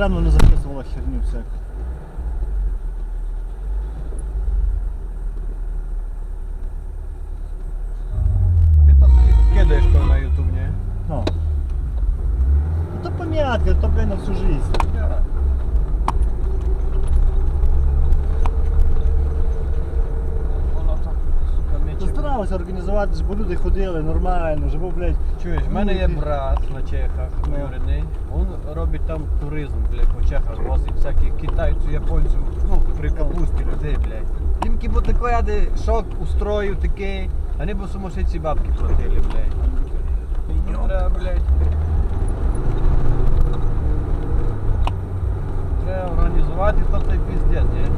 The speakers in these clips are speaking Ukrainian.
Рано не записувала херню всяку. Ти то скидаєш то на ютуб, ні? Ну. Ну то пом'ятка, то блин на всю жизнь. Старалися організувати, щоб люди ходили нормально, щоб, блядь, Чуєш, в мене є брат на Чехах, Ну. двоюрідний. Робить там туризм, блядь, по Чехах, возить всякі китайців, японців, ну, при капусті людей, блядь. Їм кібо доклади, ади шок устроїв такий, вони б сумасшедші бабки платили, блядь. Їм треба, блядь. Треба організувати, то це піздець, ні?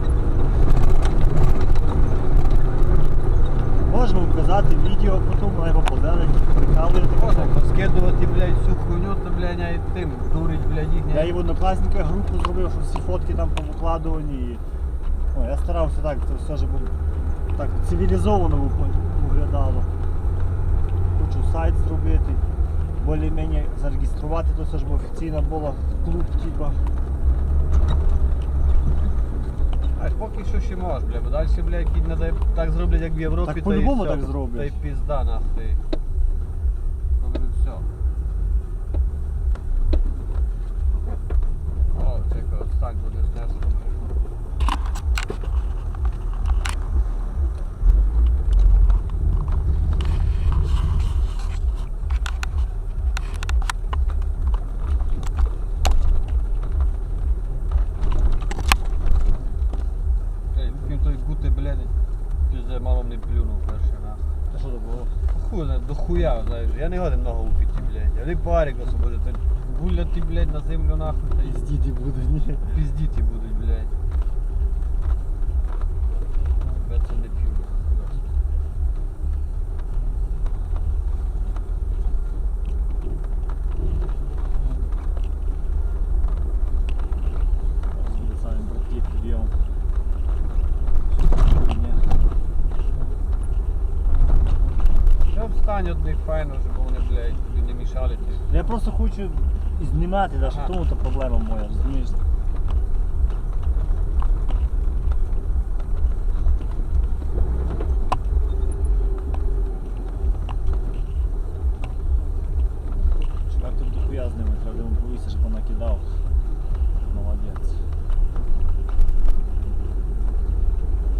Відео, потім на його подали, прикалує. Можна поскидувати, блядь, всю хуйню, то, блядь, а й тим дурить, блядь, їх. Я і в однокласниках групу зробив, що всі фотки там повикладувані. І... О, я старався так, це все ж було так цивілізовано виглядало. Хочу сайт зробити, більш-менш зареєструвати, то все ж бо офіційно було клуб, типа. А ж поки що ще можеш, бля, бо далі, бля, які дай так зроблять, як в Європі, Так та по-любому все. так зроблять. Та й пізда нахуй. Говорю, все. О, чекай, отстань, бо не знесло. Ей, Він той гути, блядь, пізде мало не плюнув перший нахуй. А що це було? Знає, до хуя, знаєш, я не годен много упіти, блядь. Я не парик особо. Гуляти, блядь, на землю нахуй. Пиздіти буде, ні. пиздіти будуть, блядь. Я це не п'ю. Зараз буде самі братки підйом. Ні. Я встань від них файно, щоб вони, блядь, тобі не мішали ті. Я просто хочу знімати, да, що Ага. тому то проблема моя, розумієш? Тут дохуя з ними, треба йому повісти, щоб вона кидав. Молодець.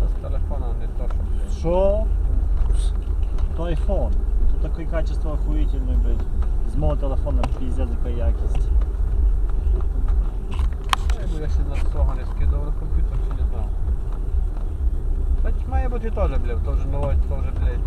Та з телефона не то, що, блядь. Що? Таке качество охуительное, блядь. З мого телефона пиздец такая якость. Я ще за свого не скидав на комп'ютер, чи не знав. Й має бути теж, блядь, то вже нове, блядь.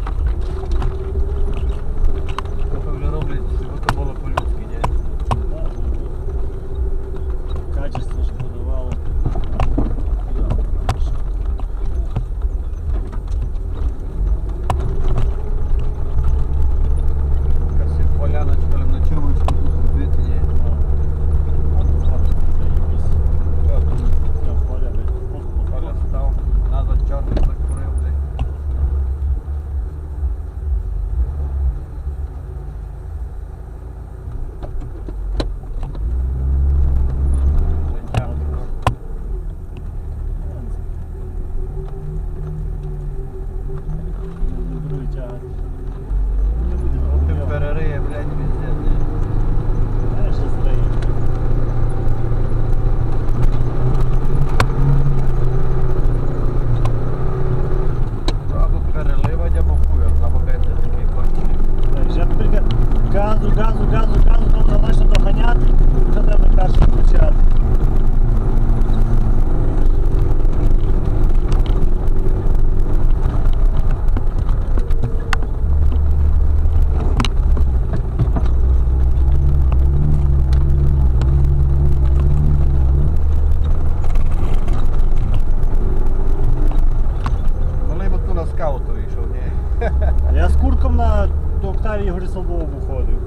виїжджав Ігор Соловов виходив,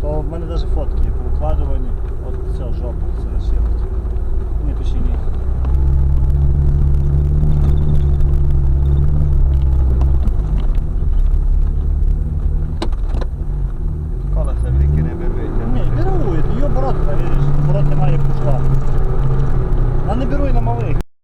то в мене навіть фотки є поукладувані. От все, жопа.